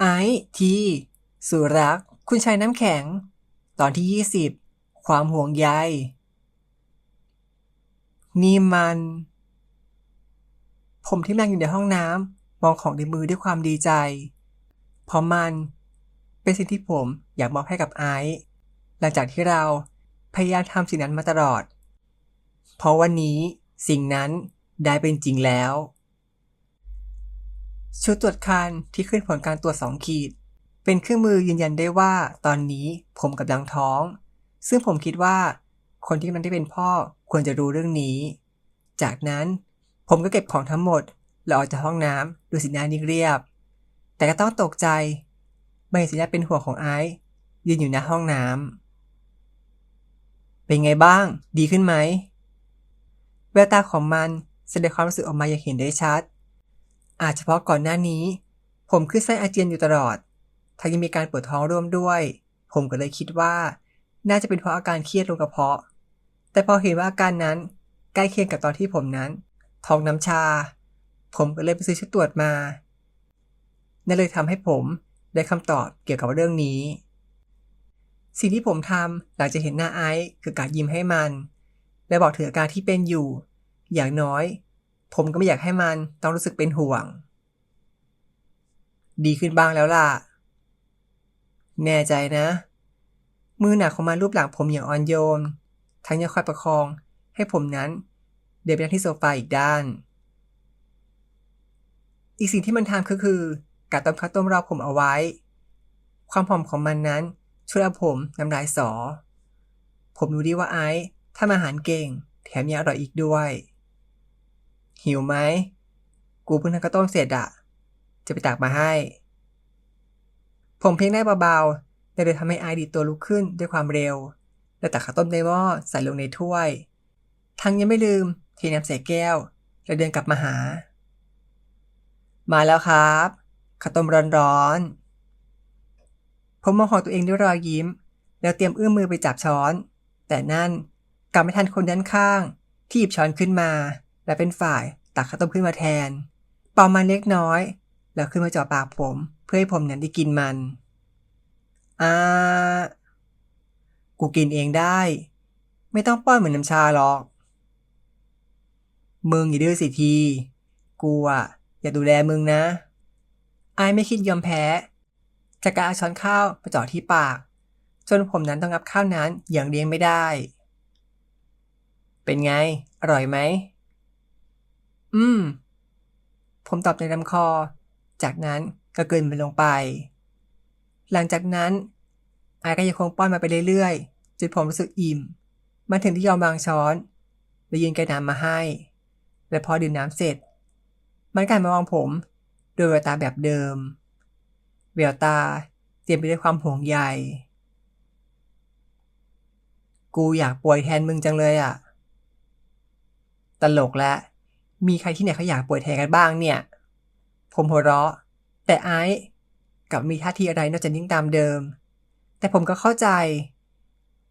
ไอทีสุรัก คุณชายน้ำแข็ง ตอนที่ 20 ความห่วงใย นี่มัน ผมที่นั่งอยู่ในห้องน้ำมองของในมือด้วยความดีใจ เพราะมัน เป็นสิ่งที่ผมอยากมอบให้กับไอซ์หลังจากที่เราพยายามทำสิ่งนั้นมาตลอด เพราะวันนี้สิ่งนั้นได้เป็นจริงแล้ว ชุดตรวจคันที่ขึ้นผลการตรวจสองขีด เป็นเครื่องมือยืนยันได้ว่า ตอนนี้ผมกำลังท้อง ซึ่งผมคิดว่า คนที่กำลังได้เป็นพ่อควรจะรู้เรื่องนี้ จากนั้นผมก็เก็บของทั้งหมด แล้วออกจากห้องน้ำด้วยสีหน้านิ่งเรียบ แต่ก็ต้องตกใจไม่เห็นสีหน้าเป็นห่วงของไอซ์ยืนอยู่หน้าห้องน้ำเป็นไงบ้าง ดีขึ้นไหมแววตาของมันแสดงความรู้สึกออกมาอย่างเห็นได้ชัด อาจเฉพาะก่อนหน้านี้ ผมขึ้นไส้อาเจียนอยู่ตลอดทั้งยังมีการปวดท้องร่วมด้วย ผมก็เลยคิดว่า น่าจะเป็นเพราะอาการเครียดลงกระเพาะ แต่พอเห็นว่าอาการนั้นใกล้เคียงกับตอนที่ผมนั้น ท้องน้ำชา ผมก็เลยไปซื้อชุดตรวจมา นั่นเลยทำให้ผมได้คำตอบเกี่ยวกับเรื่องนี้ สิ่งที่ผมทำหลังจากเห็นหน้าไอซ์คือการยิ้มให้มัน และบอกถึงอาการที่เป็นอยู่ อย่างน้อย ผมก็ไม่อยากให้มันต้องรู้สึกเป็นห่วง ดีขึ้นบ้างแล้วล่ะ แน่ใจนะ มือหนักของมันรูปหลังผมอย่างอ่อนโยน ทั้งยังคอยประคองให้ผมนั้นเดินไปที่โซฟาอีกด้าน อีกสิ่งที่มันทำก็คือการต้มข้าวต้มรอบผมเอาไว้ ความหอมของมันนั้นช่วยเอาผมน้ำลายสอ ผมรู้ดีว่าไอซ์ทำอาหารเก่ง แถมยังอร่อยอีกด้วย หิวไหม กูเพิ่งทำข้าวต้มเสร็จอะจะไปตักมาให้ ผมเพียงได้เบาๆแต่เลยทำให้ไอซ์ดีตัวลุกขึ้นด้วยความเร็ว และตักข้าวต้มในหม้อใส่ลงในถ้วย ทั้งยังไม่ลืมเทน้ำใส่แก้ว แล้วเดินกลับมาหา มาแล้วครับข้าวต้มร้อนๆ ผมมองขอตัวเองด้วยรอยยิ้ม แล้วเตรียมเอื้อมมือไปจับช้อน แต่นั่นกลับไม่ทันคนด้านข้าง ที่หยิบช้อนขึ้นมา และเป็นฝ่ายตักข้าวต้มขึ้นมาแทนป่ามันเล็กน้อย แล้วขึ้นมาจ่อปากผม เพื่อให้ผมนั้นได้กินมันอ่ากูกินเองได้ ไม่ต้องป้อนเหมือนน้ำชาหรอก มึงอย่าดื้อสิที กูอะ อย่าดูแลมึงนะไอไม่คิดยอมแพ้จะการเอาช้อนข้าวไปจ่อที่ปาก จนผมนั้นต้องงับข้าวนั้นอย่างเลี้ยงไม่ได้ เป็นไง อร่อยไหม อืม ผมตอบในลำคอ จากนั้นก็เกินมันลงไป หลังจากนั้นไอายก็ยังคงป้อนมาไปเรื่อยๆจนผมรู้สึกอิ่ม มันถึงที่ยอมวางช้อนและยืนแกน้ำมาให้ และพอดื่มน้ำเสร็จ มันกลันมามองผมโดยแววตาแบบเดิม แววตาเต็มไปด้วยความห่วงใย กูอยากป่วยแทนมึงจังเลยอะ ตลกแล้ว มีใครที่ไหนเขาอยากป่วยแทนกันบ้างเนี่ย ผมหัวเราะ แต่ไอซ์กับมีท่าทีอะไรนอกจากนิ่งตามเดิม แต่ผมก็เข้าใจ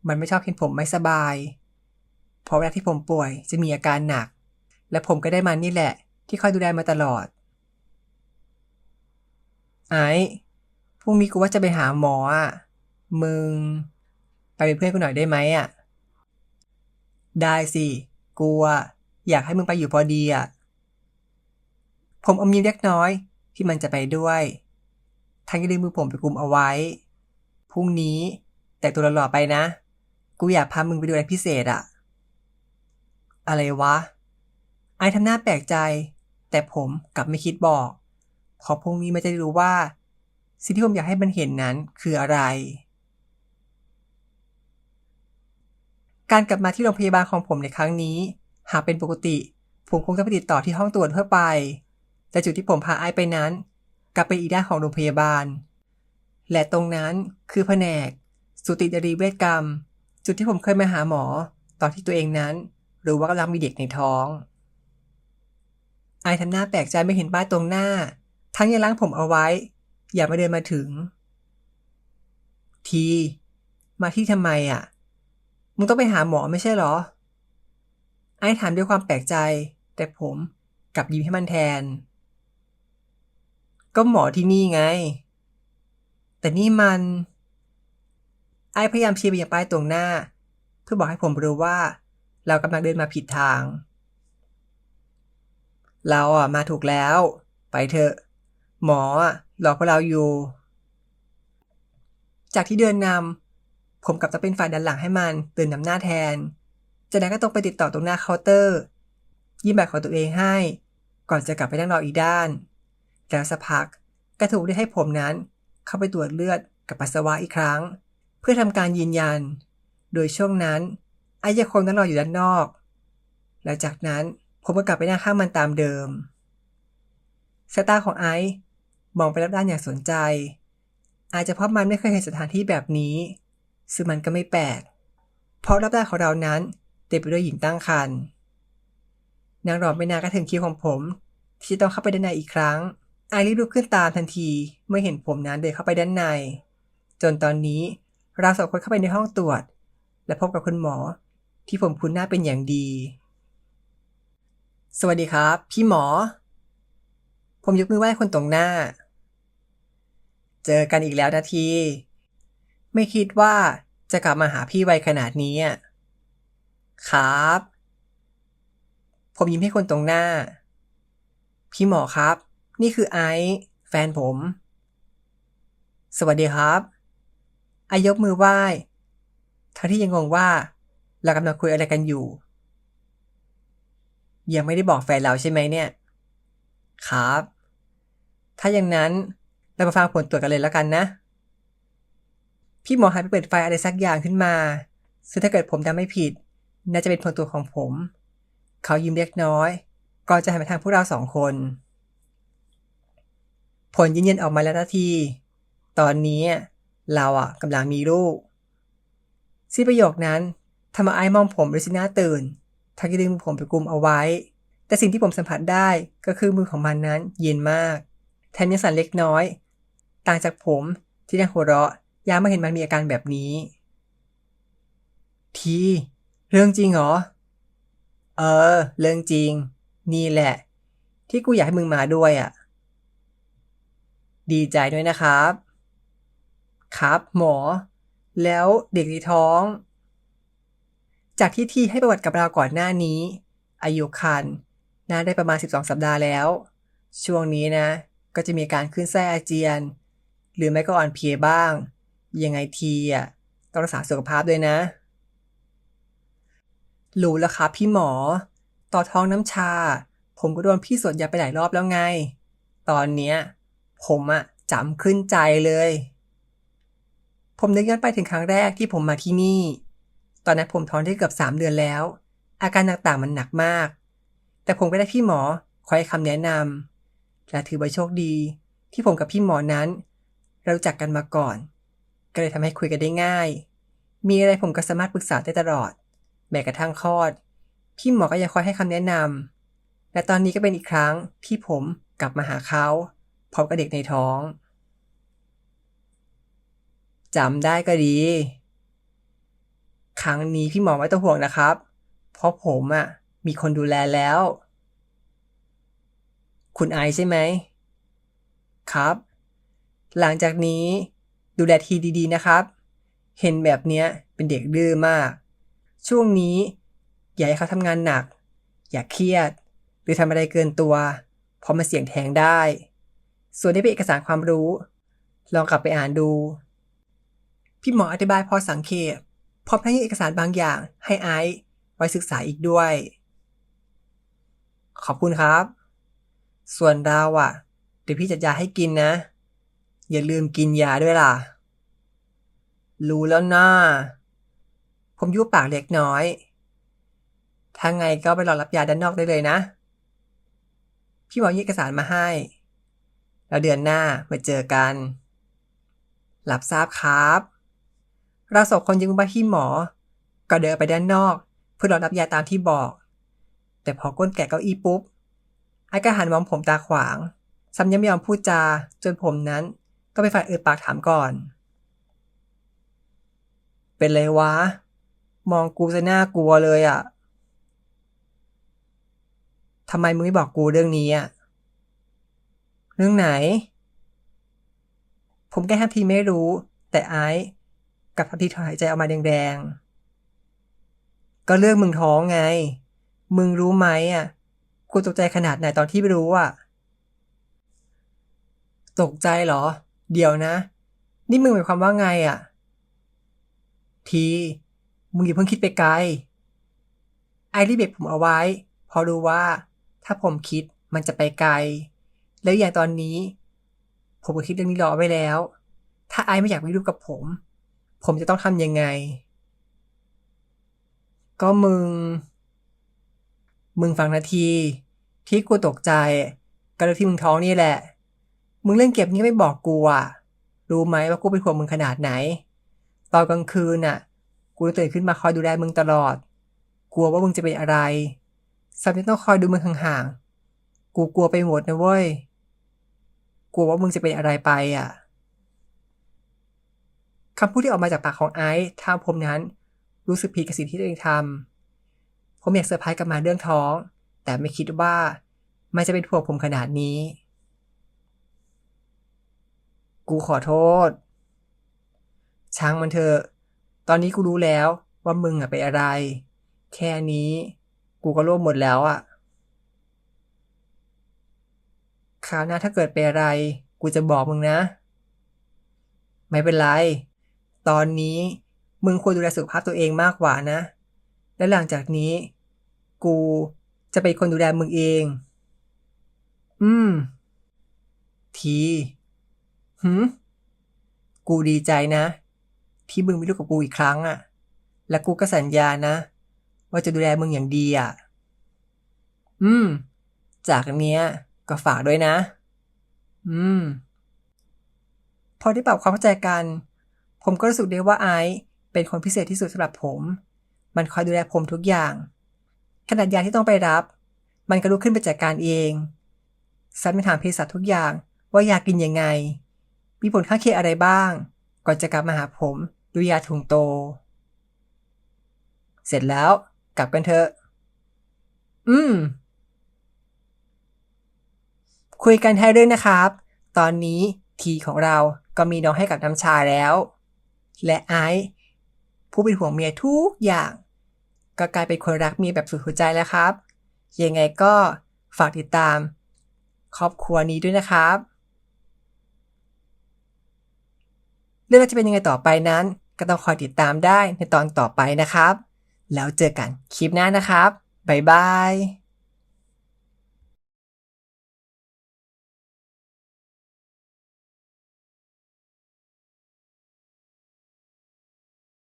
มันไม่ชอบเห็นผมไม่สบาย เพราะเวลาที่ผมป่วยจะมีอาการหนัก และผมก็ได้มันนี่แหละ ที่คอยดูแลมาตลอด ไอ้พรุ่งนี้กูว่าจะไปหาหมออะ มึง ไปเป็นเพื่อนกูหน่อยได้ไหมอะ ได้สิ กูอะ อยากให้มึงไปอยู่พอดีอะผมอมยิ้มเล็กน้อยที่มันจะไปด้วยทั้งยังดึงมือผมไปกลุ่มเอาไว้ พรุ่งนี้แต่ตัวหล่อๆไปนะ กูอยากพามึงไปดูอะไรพิเศษอะอะไรวะ ไอทำหน้าแปลกใจ แต่ผมกลับไม่คิดบอกเพอพรุ่งนี้มันจะได้รู้ว่า สิ่งที่ผมอยากให้มันเห็นนั้นคืออะไร การกลับมาที่โรงพยาบาลของผมในครั้งนี้ หากเป็นปกติ ผมคงจะไปติดต่อที่ห้องตรวจทั่วไป แต่จุดที่ผมพาไอไปนั้น กลับไปอีกด้านของโรงพยาบาล และตรงนั้นคือแผนกสูตินรีเวชกรรม จุดที่ผมเคยมาหาหมอ ตอนที่ตัวเองนั้นหรือว่ากำลังมีเด็กในท้อง ไอทำหน้าแปลกใจไม่เห็นป้ายตรงหน้า ทั้งยังล้างผมเอาไว้ อย่ามาเดินมาถึง ที มาที่ทำไมอะ มึงต้องไปหาหมอไม่ใช่เหรอ ไอ้ถามด้วยความแปลกใจ แต่ผมกลับยิ้มให้มันแทน ก็หมอที่นี่ไง แต่นี่มัน ไอ้พยายามชี้ไปยังป้ายตรงหน้า เพื่อบอกให้ผมรู้ว่า เรากำลังเดินมาผิดทาง เราอะมาถูกแล้ว ไปเถอะ หมออะรอพวกเราอยู่ จากที่เดินนำผมกลับจะเป็นฝ่ายดันหลังให้มันเดินนำหน้าแทน จากนั้นก็ตรงไปติดต่อตรงหน้าเคาน์เตอร์ยิ้มแบบของตัวเองให้ ก่อนจะกลับไปนั่งรออีกด้าน แล้วสักพักก็ถูกได้ให้ผมนั้น เข้าไปตรวจเลือดกับปัสสาวะอีกครั้ง เพื่อทำการยืนยัน โดยช่วงนั้นไอ้ยังคงนั่งรออยู่ด้านนอก หลังจากนั้นผมก็กลับไปนั่งข้างมันตามเดิมสายตาของไอซ์มองไปรอบด้านอย่างสนใจ อาจจะเพราะมันไม่เคยเห็นสถานที่แบบนี้ ซึ่งมันก็ไม่แปลก เพราะรอบด้านของเรานั้น เต็มไปด้วยหญิงตั้งครรภ์นางรอไม่นานก็ถึงคิวของผม ที่จะต้องเข้าไปด้านในอีกครั้ง ไอรีบลุกขึ้นตามทันที เมื่อเห็นผมนั้นเดินเข้าไปด้านใน จนตอนนี้เราสองคนเข้าไปในห้องตรวจ และพบกับคุณหมอ ที่ผมคุ้นหน้าเป็นอย่างดี สวัสดีครับ พี่หมอ ผมยกมือไหว้คนตรงหน้า เจอกันอีกแล้วนาที ไม่คิดว่าจะกลับมาหาพี่ไวขนาดนี้อะ ครับ ผมยิ้มให้คนตรงหน้า พี่หมอครับ นี่คือไอซ์แฟนผม สวัสดีครับไอซ์ยกมือไหว้ทั้งที่ยังงงว่าเรากำลังคุยอะไรกันอยู่ ยังไม่ได้บอกแฟนเราใช่ไหมเนี่ย ครับ ถ้าอย่างนั้นเรามาฟังผลตรวจกันเลยแล้วกันนะ พี่หมอหันไปเปิดไฟอะไรสักอย่างขึ้นมาซึ่งถ้าเกิดผมจำไม่ผิด น่าจะเป็นผลตรวของผม เขายิ้มเล็กน้อย ก่อนจะหันไปทางพวกเราสองคน ผลยืนยันออกมาแล้วนาที ตอนนี้เราอะกำลังมีลูกซีประโยคนั้นทำให้ไอ้มองผมด้วยสีหน้าตื่นทั้งที่ดึงมือผมไปกลุมเอาไว้ แต่สิ่งที่ผมสัมผัสได้ก็คือมือของมันนั้นเย็นมาก แถมยังสั่นเล็กน้อย ต่างจากผมที่ยังหัวเราะยามไม่เห็นมันมีอาการแบบนี้ ที เรื่องจริงเหรอ เออ เรื่องจริง นี่แหละ ที่กูอยากให้มึงมาด้วยอะ่ะ ดีใจด้วยนะครับ ครับหมอ แล้วเด็กในท้อง จากที่ที่ให้ประวัติกับเราก่อนหน้านี้ อายุคันน่าได้ประมาณ 12 สัปดาห์แล้ว ช่วงนี้นะ ก็จะมีการขึ้นไส้อาเจียน หรือไม่ก็อ่อนเพลียบ้าง ยังไงทีอะต้องรักษาสุขภาพด้วยนะ รู้แล้วครับพี่หมอ ต่อท้องน้ำชา ผมก็โดนพี่สวดยาไปหลายรอบแล้วไง ตอนเนี้ย ผมอะจำขึ้นใจเลย ผมนึกย้อนไปถึงครั้งแรกที่ผมมาที่นี่ ตอนนั้นผมท้องได้เกือบสามเดือนแล้ว อาการต่างๆมันหนักมาก แต่ผมก็ได้พี่หมอคอยคำแนะนำและถือว่าโชคดี ที่ผมกับพี่หมอนั้นเราจักกันมาก่อน ก็เลยทำให้คุยกันได้ง่าย มีอะไรผมก็สามารถปรึกษาได้ตลอด แม้กระทั่งคลอด พี่หมอก็ยังคอยให้คำแนะนำและตอนนี้ก็เป็นอีกครั้งที่ผมกลับมาหาเขาพร้อมกับเด็กในท้องจำได้ก็ดี ครั้งนี้พี่หมอไม่ต้องห่วงนะครับ เพราะผมอะ่ะ มีคนดูแลแล้ว คุณไอซ์ใช่ไหม ครับ หลังจากนี้ดูแลทีดีๆนะครับ เห็นแบบเนี้ยเป็นเด็กดื้อมาก ช่วงนี้ อย่าให้เขาทำงานหนัก อย่าเครียด หรือทำอะไรเกินตัว เพราะมันเสี่ยงแทงได้ ส่วนนี้เป็นเอกสารความรู้ ลองกลับไปอ่านดู พี่หมออธิบายพอสังเขปพร้อมทั้งยื่นเอกสารบางอย่างให้ไอซ์ไว้ศึกษาอีกด้วย ขอบคุณครับ ส่วนเราอะ เดี๋ยวพี่จัดยาให้กินนะ อย่าลืมกินยาด้วยล่ะ รู้แล้วนะ ผมยุบปากเล็กน้อย ถ้าไงก็ไปรอรับยาด้านนอกได้เลยนะ พี่หมอยื่นเอกสารมาให้ แล้วเดือนหน้ามาเจอกัน หลับทราบครับ เราสองคนยังมาที่หมอ ก็เดินไปด้านนอก เพื่อรอรับยาตามที่บอก แต่พอก้นแกะเก้าอี้ปุ๊บ ไอ้ก็หันมองผมตาขวางซ้ำยังไม่ยอมพูดจา จนผมนั้นก็ไปฝ่ายเอ่ยปากถามก่อน เป็นไรวะ มองกูจะน่ากลัวเลยอะ่ะทำไมมึงไม่บอกกูเรื่องนี้อะ เรื่องไหน ผมแค่ทำทีไม่รู้ แต่ไอซ์กลับทำทีถอยใจออกมาแดงๆ ก็เรื่องมึงท้องไง มึงรู้ไหมอะ กูตกใจขนาดไหนตอนที่ไม่รู้อะ ตกใจเหรอ เดี๋ยวนะ นี่มึงหมายความว่าไงอะ ที มึงอย่าเพิ่งคิดไปไกล ไอรีเบรกผมเอาไว้พราะรู้ว่า ถ้าผมคิดมันจะไปไกล แล้วอย่างตอนนี้ ผมก็คิดเรื่องนี้รอไว้แล้ว ถ้าไอไม่อยากมีลูกกับผม ผมจะต้องทำยังไง ก็มึง มึงฟังนาที ที่กูตกใจ ก็เรื่องที่มึงท้องนี่แหละ มึงเล่นเก็บนี้ไม่บอกกูอะ รู้ไหมว่ากูเป็นห่วงมึงขนาดไหน ตอนกลางคืนน่ะ กูตื่นขึ้นมาคอยดูแลมึงตลอด กลัวว่ามึงจะเป็นอะไรซัมจะต้องคอยดูมึงห่างๆ กูกลัวไปหมดนะเว้ย กลัวว่ามึงจะเป็นอะไรไปอะคำพูดที่ออกมาจากปากของไอซ์ทำผมนั้นรู้สึกผิดกับสิ่งที่ตัวเองทำ ผมอยากเซอร์ไพรส์กับมาเรื่องท้อง แต่ไม่คิดว่ามันจะเป็นพวกผมขนาดนี้ กูขอโทษช่างมันเถอะ ตอนนี้กูรู้แล้วว่ามึงอะไปนอะไร แค่นี้กูก็โล่งหมดแล้วอะคราวหน้าถ้าเกิดเป็นอะไร กูจะบอกมึงนะ ไม่เป็นไร ตอนนี้มึงควรดูแลสุขภาพตัวเองมากกว่านะ และหลังจากนี้ กูจะเป็นคนดูแลมึงเอง อืม ทีหืมกูดีใจนะ ที่มึงมีลูกกับกูอีกครั้งอะ่ะ และกูก็สัญญานะ ว่าจะดูแลมึงอย่างดีอะ่ะ อืม จากเนี้ย ก็ฝากด้วยนะ อืม พอได้ปรับความเข้าใจกัน ผมก็รู้สึกได้ว่าไอซ์เป็นคนพิเศษที่สุดสำหรับผม มันคอยดูแลผมทุกอย่าง ขนาดยาที่ต้องไปรับ มันก็ลุกขึ้นไปจัดการเองซัดไปถามเภสัชทุกอย่างว่ายากินยังไง มีผลข้างเคียงอะไรบ้าง ก่อนจะกลับมาหาผม ยยาถุงโต เสร็จแล้วกลับกันเถอะ อืม คุยกันให้เรื่องนะครับ ตอนนี้ทีของเราก็มีน้องให้กับน้ำชาแล้ว และไอซ์ผู้เป็นห่วงเมียทุกอย่าง ก็กลายเป็นคนรักเมียแบบสุดหัวใจแล้วครับ ยังไงก็ฝากติดตาม ครอบครัวนี้ด้วยนะครับ เรื่องจะเป็นยังไงต่อไปนั้น ก็ต้องคอยติดตามได้ในตอนต่อไปนะครับ แล้วเจอกันคลิปหน้านะครับ บ๊ายบาย